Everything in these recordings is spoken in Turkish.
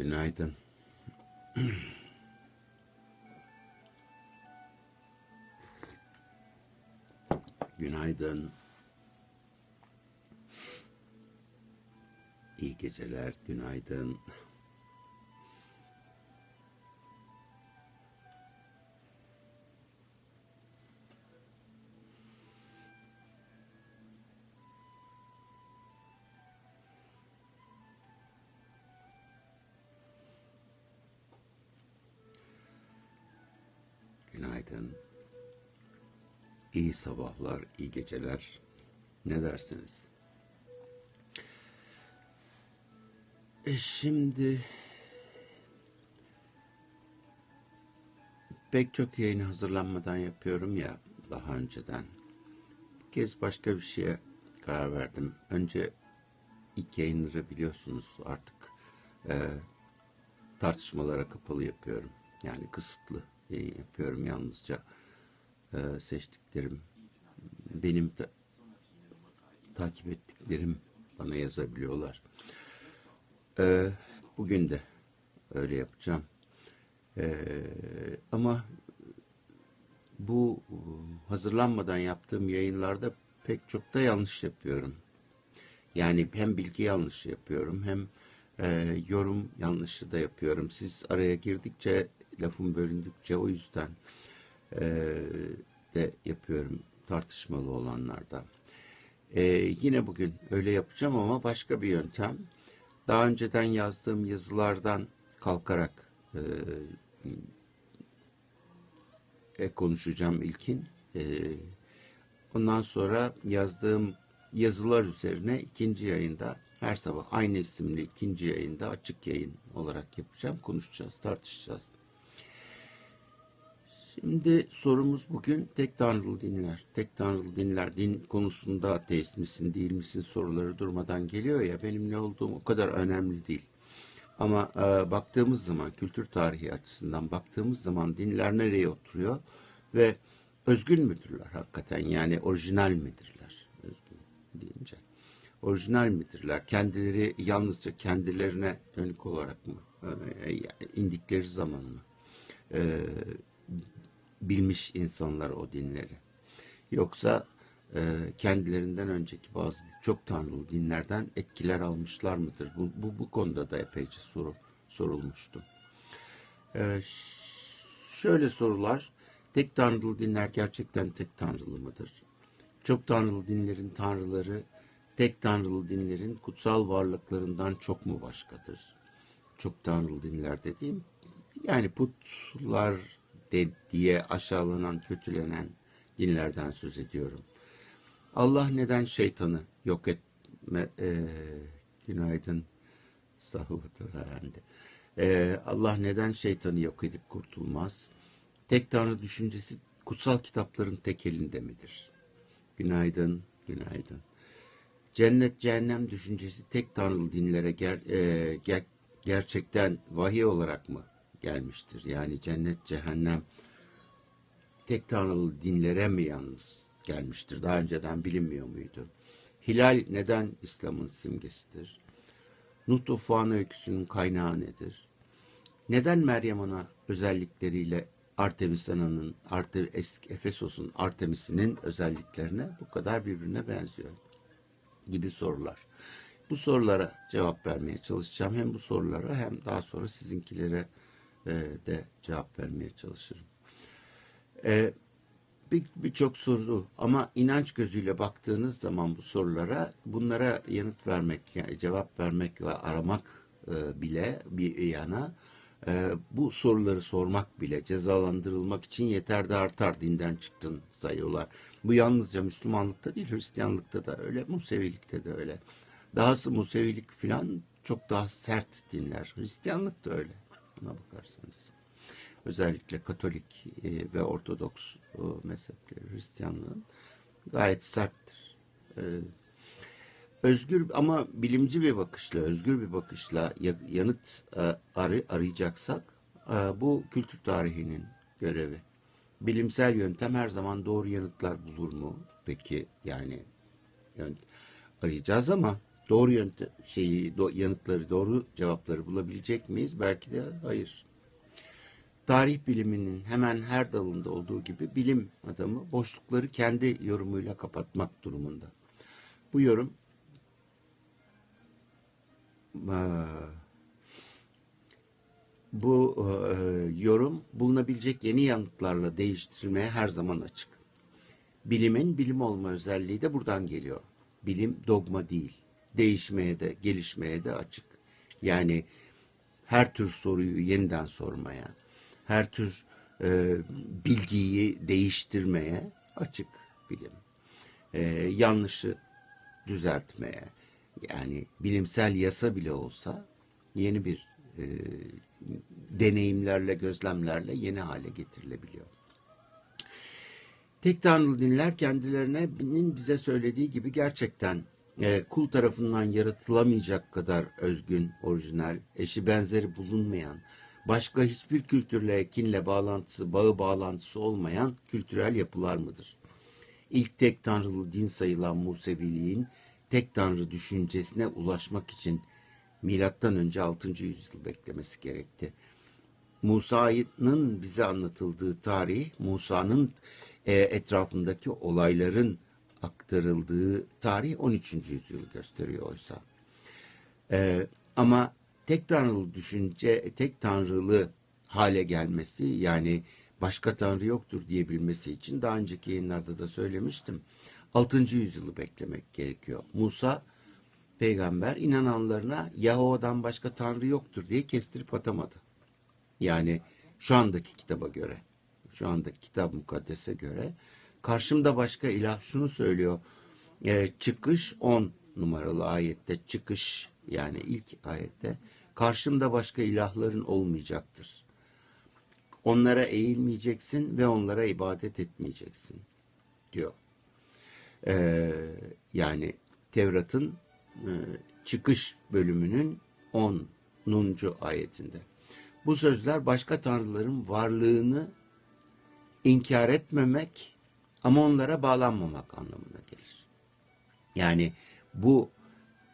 Günaydın. Günaydın. İyi geceler, günaydın. Günaydın. İyi sabahlar, iyi geceler. Ne dersiniz? E şimdi pek çok yayını hazırlanmadan yapıyorum ya daha önceden. Bu kez başka bir şeye karar verdim. Önce ilk yayınları biliyorsunuz artık e, tartışmalara kapalı yapıyorum. Yani kısıtlı yapıyorum yalnızca e, seçtiklerim benim de takip ettiklerim bana yazabiliyorlar. E, bugün de öyle yapacağım. E, ama bu hazırlanmadan yaptığım yayınlarda pek çok da yanlış yapıyorum. Yani hem bilgi yanlışı yapıyorum hem e, yorum yanlışı da yapıyorum. Siz araya girdikçe lafım bölündükçe o yüzden e, de yapıyorum tartışmalı olanlarda. E, yine bugün öyle yapacağım ama başka bir yöntem. Daha önceden yazdığım yazılardan kalkarak e, e, konuşacağım ilkin. E, ondan sonra yazdığım yazılar üzerine ikinci yayında her sabah aynı isimli ikinci yayında açık yayın olarak yapacağım. Konuşacağız, tartışacağız. Şimdi sorumuz bugün tek tanrılı dinler. Tek tanrılı dinler din konusunda ateist misin değil misin soruları durmadan geliyor ya benim ne olduğum o kadar önemli değil. Ama e, baktığımız zaman kültür tarihi açısından baktığımız zaman dinler nereye oturuyor ve özgün müdürler hakikaten yani orijinal midirler özgün deyince. Orijinal midirler? Kendileri yalnızca kendilerine dönük olarak mı? E, indikleri zaman mı? E, bilmiş insanlar o dinleri. Yoksa e, kendilerinden önceki bazı çok tanrılı dinlerden etkiler almışlar mıdır? Bu, bu, bu konuda da epeyce soru sorulmuştu. E, şöyle sorular. Tek tanrılı dinler gerçekten tek tanrılı mıdır? Çok tanrılı dinlerin tanrıları tek tanrılı dinlerin kutsal varlıklarından çok mu başkadır? Çok tanrılı dinler dediğim yani putlar de, diye aşağılanan, kötülenen dinlerden söz ediyorum. Allah neden şeytanı yok etme, e, günaydın sahubudur herhalde. E, Allah neden şeytanı yok edip kurtulmaz? Tek tanrı düşüncesi kutsal kitapların tek elinde midir? Günaydın, günaydın. Cennet cehennem düşüncesi tek tanrılı dinlere ger, e, ger, gerçekten vahiy olarak mı gelmiştir? Yani cennet cehennem tek tanrılı dinlere mi yalnız gelmiştir? Daha önceden bilinmiyor muydu? Hilal neden İslam'ın simgesidir? Nuh tufanı öyküsünün kaynağı nedir? Neden Meryem Ana özellikleriyle Artemis Ana'nın, Arte, Efesos'un Artemis'inin özelliklerine bu kadar birbirine benziyor? gibi sorular. Bu sorulara cevap vermeye çalışacağım. Hem bu sorulara hem daha sonra sizinkilere e, de cevap vermeye çalışırım. E, Birçok bir soru ama inanç gözüyle baktığınız zaman bu sorulara bunlara yanıt vermek, yani cevap vermek ve aramak e, bile bir yana e, bu soruları sormak bile cezalandırılmak için yeter de artar dinden çıktın sayıyorlar. Bu yalnızca Müslümanlıkta değil Hristiyanlıkta da öyle Musevilikte de öyle. Dahası Musevilik filan çok daha sert dinler. Hristiyanlık da öyle ona bakarsanız. Özellikle Katolik e, ve Ortodoks e, mezhepleri Hristiyanlığın gayet serttir. E, özgür ama bilimci bir bakışla, özgür bir bakışla yanıt arı, arayacaksak bu kültür tarihinin görevi. Bilimsel yöntem her zaman doğru yanıtlar bulur mu? Peki yani arayacağız ama Doğru yöntem şeyi, do, yanıtları, doğru cevapları bulabilecek miyiz? Belki de hayır. Tarih biliminin hemen her dalında olduğu gibi bilim adamı boşlukları kendi yorumuyla kapatmak durumunda. Bu yorum bu e, yorum bulunabilecek yeni yanıtlarla değiştirilmeye her zaman açık. Bilimin bilim olma özelliği de buradan geliyor. Bilim dogma değil. Değişmeye de, gelişmeye de açık. Yani her tür soruyu yeniden sormaya, her tür e, bilgiyi değiştirmeye açık bilim. E, yanlışı düzeltmeye, yani bilimsel yasa bile olsa yeni bir e, deneyimlerle, gözlemlerle yeni hale getirilebiliyor. Tek tanrılı dinler kendilerinin bize söylediği gibi gerçekten e, kul tarafından yaratılamayacak kadar özgün, orijinal, eşi benzeri bulunmayan, başka hiçbir kültürle, kinle bağlantısı, bağı bağlantısı olmayan kültürel yapılar mıdır? İlk tek tanrılı din sayılan Museviliğin tek tanrı düşüncesine ulaşmak için milattan önce 6. yüzyıl beklemesi gerekti. Musa'nın bize anlatıldığı tarih, Musa'nın e, etrafındaki olayların aktarıldığı tarih 13. yüzyıl gösteriyor oysa. E, ama tek tanrılı düşünce, tek tanrılı hale gelmesi yani başka tanrı yoktur diyebilmesi için daha önceki yayınlarda da söylemiştim. 6. yüzyılı beklemek gerekiyor. Musa peygamber inananlarına Yahova'dan başka tanrı yoktur diye kestirip atamadı. Yani şu andaki kitaba göre, şu andaki kitap mukaddese göre karşımda başka ilah şunu söylüyor. E, çıkış 10 numaralı ayette çıkış yani ilk ayette karşımda başka ilahların olmayacaktır. Onlara eğilmeyeceksin ve onlara ibadet etmeyeceksin diyor. Ee, yani Tevrat'ın e, çıkış bölümünün 10. ayetinde. Bu sözler başka tanrıların varlığını inkar etmemek ama onlara bağlanmamak anlamına gelir. Yani bu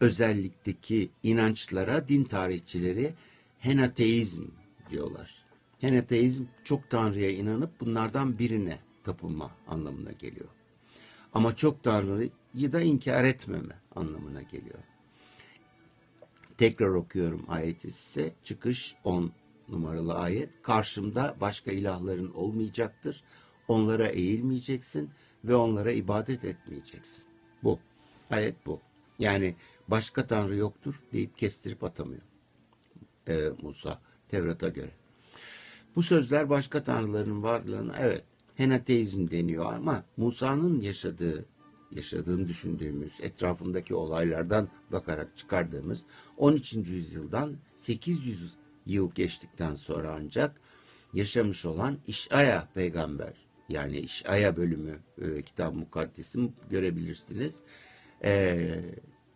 özellikteki inançlara din tarihçileri henateizm diyorlar. Henateizm çok tanrıya inanıp bunlardan birine tapınma anlamına geliyor. Ama çok tanrıyı da inkar etmeme anlamına geliyor. Tekrar okuyorum ayeti size. Çıkış 10 numaralı ayet. Karşımda başka ilahların olmayacaktır. Onlara eğilmeyeceksin ve onlara ibadet etmeyeceksin. Bu. Ayet bu. Yani başka tanrı yoktur deyip kestirip atamıyor. Ee, Musa Tevrat'a göre. Bu sözler başka tanrıların varlığını evet henateizm deniyor ama Musa'nın yaşadığı yaşadığını düşündüğümüz, etrafındaki olaylardan bakarak çıkardığımız 13. yüzyıldan 800 yıl geçtikten sonra ancak yaşamış olan İşaya peygamber yani İşaya bölümü e, kitap mukaddesim görebilirsiniz. E,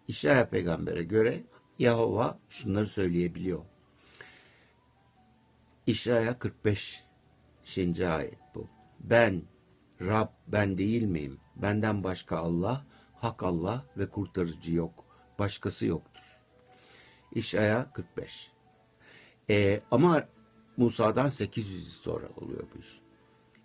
İşaya peygambere göre Yahova şunları söyleyebiliyor. İşaya 45. ayet bu. Ben Rab ben değil miyim? Benden başka Allah, hak Allah ve kurtarıcı yok. Başkası yoktur. İşaya 45. Ee, ama Musa'dan 800 yıl sonra oluyor bu iş.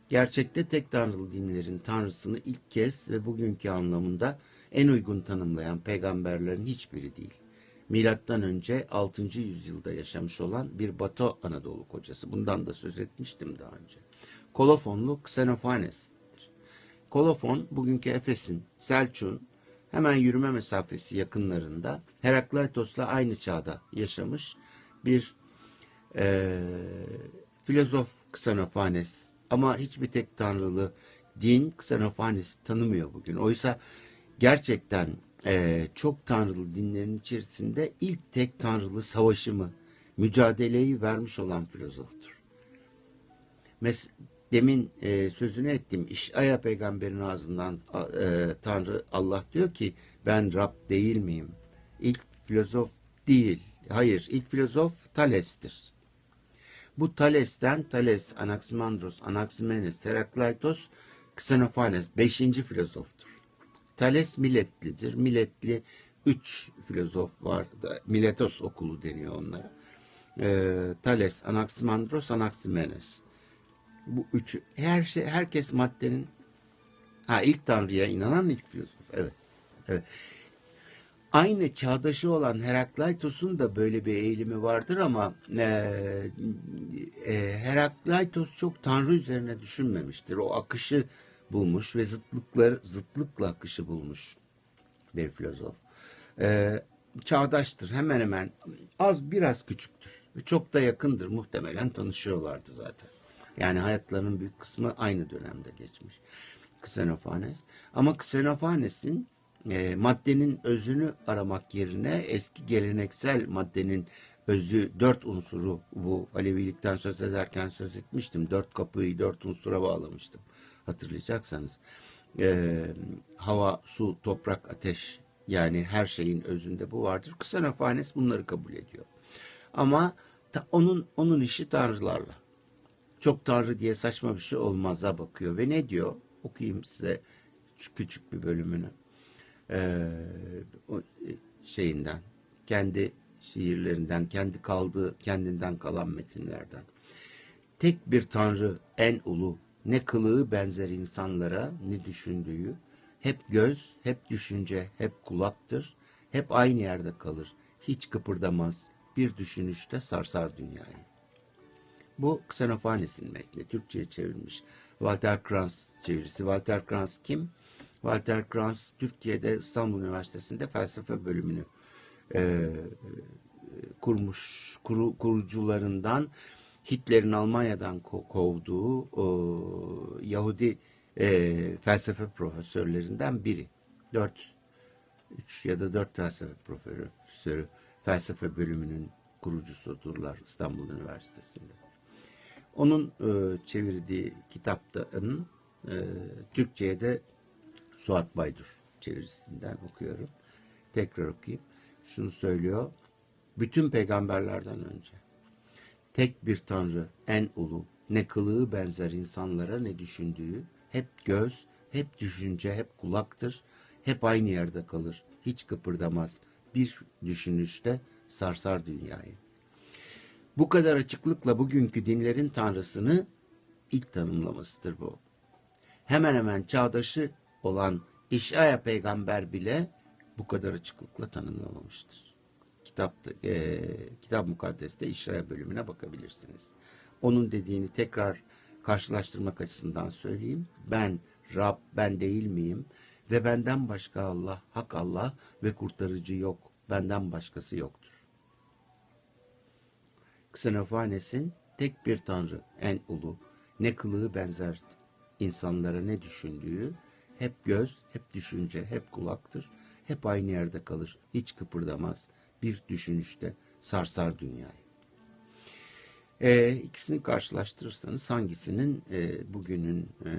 Gerçekte tek tanrılı dinlerin tanrısını ilk kez ve bugünkü anlamında en uygun tanımlayan peygamberlerin hiçbiri değil. Milattan önce 6. yüzyılda yaşamış olan bir Batı Anadolu kocası. Bundan da söz etmiştim daha önce. Kolofonlu Xenophanes'tir. Kolofon bugünkü Efes'in, Selçuk'un hemen yürüme mesafesi yakınlarında Herakleitos'la aynı çağda yaşamış bir e, filozof Xenophanes ama hiçbir tek tanrılı din Xenophanes tanımıyor bugün. Oysa gerçekten e, çok tanrılı dinlerin içerisinde ilk tek tanrılı savaşımı, mücadeleyi vermiş olan filozoftur. Mes demin e, sözünü ettim. İşaya peygamberin ağzından e, Tanrı Allah diyor ki ben Rab değil miyim? İlk filozof değil. Hayır, ilk filozof Thales'tir. Bu Thales'ten Thales, Anaximandros, Anaximenes, Herakleitos, Xenophanes beşinci filozoftur. Thales milletlidir. Milletli üç filozof var. Miletos okulu deniyor onlara. E, Thales, Anaximandros, Anaximenes. Bu üçü. Her şey, herkes maddenin ha ilk tanrıya inanan ilk filozof. Evet. Evet. Aynı çağdaşı olan Herakleitos'un da böyle bir eğilimi vardır ama e, e, Herakleitos çok Tanrı üzerine düşünmemiştir. O akışı bulmuş ve zıtlıklar zıtlıkla akışı bulmuş bir filozof. E, çağdaştır hemen hemen az biraz küçüktür. Çok da yakındır muhtemelen tanışıyorlardı zaten. Yani hayatlarının büyük kısmı aynı dönemde geçmiş. Xenophanes. Ama Xenophanes'in e, maddenin özünü aramak yerine eski geleneksel maddenin özü dört unsuru bu Alevilikten söz ederken söz etmiştim. Dört kapıyı dört unsura bağlamıştım hatırlayacaksanız. E, hava, su, toprak, ateş yani her şeyin özünde bu vardır. Xenophanes bunları kabul ediyor. Ama ta, onun onun işi tanrılarla. Çok tanrı diye saçma bir şey olmaz'a bakıyor ve ne diyor? Okuyayım size küçük bir bölümünü e, şeyinden, kendi şiirlerinden, kendi kaldığı, kendinden kalan metinlerden. Tek bir tanrı en ulu, ne kılığı benzer insanlara, ne düşündüğü, hep göz, hep düşünce, hep kulaktır, hep aynı yerde kalır, hiç kıpırdamaz, bir düşünüşte sarsar dünyayı. Bu Xenophanes'in metni, Türkçe'ye çevrilmiş. Walter Kranz çevirisi. Walter Kranz kim? Walter Kranz Türkiye'de İstanbul Üniversitesi'nde felsefe bölümünü e, kurmuş kuru, kurucularından Hitler'in Almanya'dan ko kovduğu o, Yahudi e, felsefe profesörlerinden biri. Dört, üç ya da dört felsefe profesörü felsefe bölümünün kurucusudurlar İstanbul Üniversitesi'nde. Onun e, çevirdiği kitapların e, Türkçe'ye de Suat Baydur çevirisinden okuyorum. Tekrar okuyayım. Şunu söylüyor. Bütün peygamberlerden önce tek bir tanrı en ulu ne kılığı benzer insanlara ne düşündüğü hep göz, hep düşünce, hep kulaktır. Hep aynı yerde kalır. Hiç kıpırdamaz. Bir düşünüşte sarsar dünyayı. Bu kadar açıklıkla bugünkü dinlerin tanrısını ilk tanımlamasıdır bu. Hemen hemen çağdaşı olan İşaya peygamber bile bu kadar açıklıkla tanımlamamıştır. Kitapta, e, kitap mukaddeste İşaya bölümüne bakabilirsiniz. Onun dediğini tekrar karşılaştırmak açısından söyleyeyim. Ben Rab ben değil miyim? Ve benden başka Allah, hak Allah ve kurtarıcı yok. Benden başkası yoktur. Xenophanes'in tek bir tanrı, en ulu, ne kılığı benzer insanlara ne düşündüğü, hep göz, hep düşünce, hep kulaktır. Hep aynı yerde kalır. Hiç kıpırdamaz. Bir düşünüşte sarsar dünyayı. E, ikisini karşılaştırırsanız hangisinin e, bugünün e,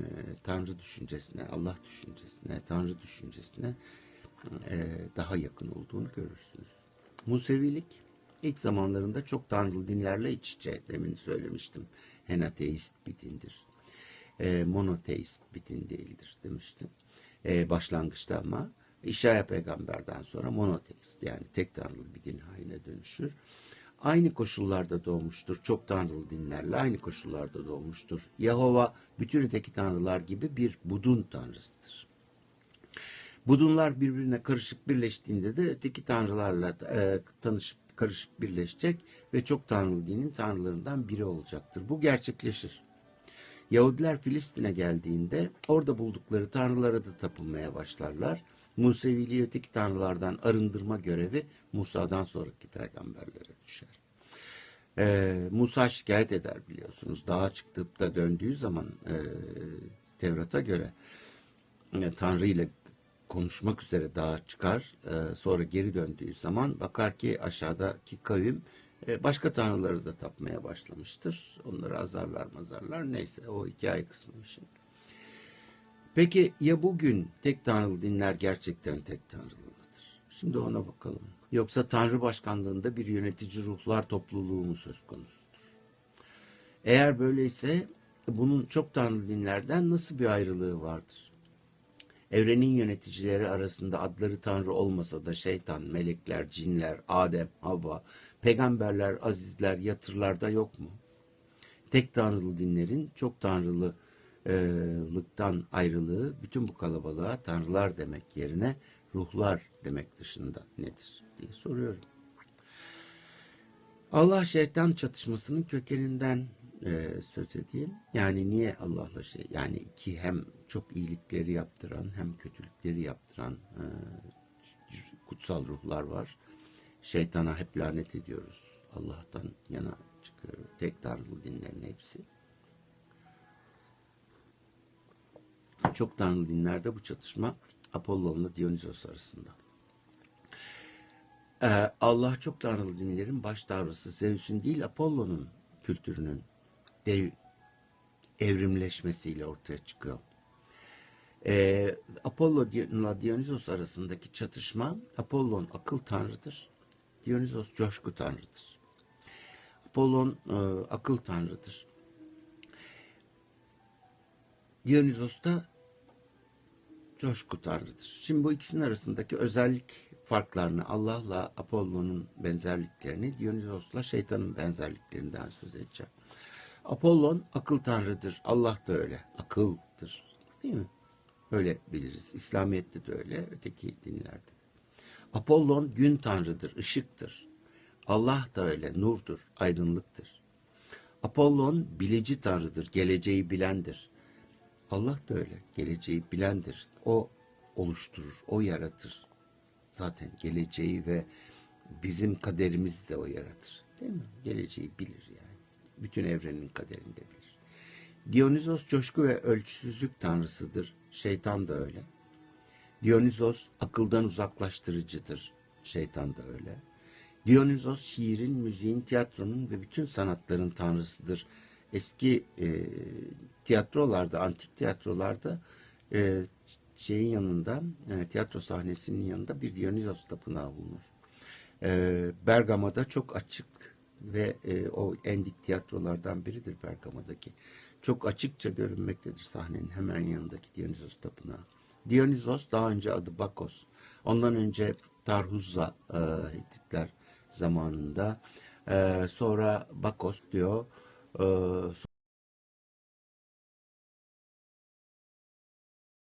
Tanrı düşüncesine, Allah düşüncesine, Tanrı düşüncesine e, daha yakın olduğunu görürsünüz. Musevilik ilk zamanlarında çok tanrılı dinlerle iç içe demin söylemiştim. Henateist bir dindir e, monoteist bir din değildir demiştim. E, başlangıçta ama İşaya peygamberden sonra monoteist yani tek tanrılı bir din haline dönüşür. Aynı koşullarda doğmuştur. Çok tanrılı dinlerle aynı koşullarda doğmuştur. Yahova bütün öteki tanrılar gibi bir budun tanrısıdır. Budunlar birbirine karışık birleştiğinde de öteki tanrılarla e, tanışıp karışıp birleşecek ve çok tanrılı dinin tanrılarından biri olacaktır. Bu gerçekleşir. Yahudiler Filistin'e geldiğinde orada buldukları tanrılara da tapılmaya başlarlar. Museviliği öteki tanrılardan arındırma görevi Musa'dan sonraki peygamberlere düşer. Ee, Musa şikayet eder biliyorsunuz. Dağa çıktıp da döndüğü zaman e, Tevrat'a göre e, Tanrı ile konuşmak üzere dağa çıkar. E, sonra geri döndüğü zaman bakar ki aşağıdaki kavim başka tanrıları da tapmaya başlamıştır. Onları azarlar mazarlar neyse o hikaye kısmı için. Peki ya bugün tek tanrılı dinler gerçekten tek tanrılı mıdır? Şimdi ona bakalım. Yoksa tanrı başkanlığında bir yönetici ruhlar topluluğu mu söz konusudur? Eğer böyleyse bunun çok tanrılı dinlerden nasıl bir ayrılığı vardır? Evrenin yöneticileri arasında adları tanrı olmasa da şeytan, melekler, cinler, Adem, Havva, peygamberler, azizler, yatırlarda yok mu? Tek tanrılı dinlerin çok tanrılıktan ayrılığı bütün bu kalabalığa tanrılar demek yerine ruhlar demek dışında nedir diye soruyorum. Allah şeytan çatışmasının kökeninden e, söz edeyim. Yani niye Allah'la şey yani iki hem çok iyilikleri yaptıran hem kötülükleri yaptıran e, kutsal ruhlar var. Şeytana hep lanet ediyoruz. Allah'tan yana çıkıyor. Tek tanrılı dinlerin hepsi. Çok tanrılı dinlerde bu çatışma Apollon'la Dionysos arasında. Ee, Allah çok tanrılı dinlerin baş tanrısı Zeus'un değil Apollon'un kültürünün dev, evrimleşmesiyle ortaya çıkıyor. Ee, Apollo ile Dionysos arasındaki çatışma Apollon akıl tanrıdır. Dionysos coşku tanrıdır. Apollon e, akıl tanrıdır. Dionysos da coşku tanrıdır. Şimdi bu ikisinin arasındaki özellik farklarını Allah'la Apollon'un benzerliklerini Dionysos'la şeytanın benzerliklerinden söz edeceğim. Apollon akıl tanrıdır. Allah da öyle. Akıldır. Değil mi? Öyle biliriz. İslamiyet'te de öyle. Öteki dinlerde de. Apollon gün tanrıdır. ışıktır. Allah da öyle. Nurdur. Aydınlıktır. Apollon bilici tanrıdır. Geleceği bilendir. Allah da öyle. Geleceği bilendir. O oluşturur. O yaratır. Zaten geleceği ve bizim kaderimizi de o yaratır. Değil mi? Geleceği bilir yani. Bütün evrenin kaderini de bilir. Dionysos coşku ve ölçüsüzlük tanrısıdır. Şeytan da öyle. Dionysos akıldan uzaklaştırıcıdır. Şeytan da öyle. Dionysos şiirin, müziğin, tiyatronun ve bütün sanatların tanrısıdır. Eski e, tiyatrolarda, antik tiyatrolarda e, şeyin yanında, e, tiyatro sahnesinin yanında bir Dionysos tapınağı bulunur. E, Bergama'da çok açık ve e, o endik tiyatrolardan biridir Bergama'daki. Çok açıkça görünmektedir sahnenin hemen yanındaki Dionysos tapınağı. Dionysos daha önce adı Bakos. Ondan önce Tarhuzza e, Hititler zamanında. E, sonra Bakos diyor. E,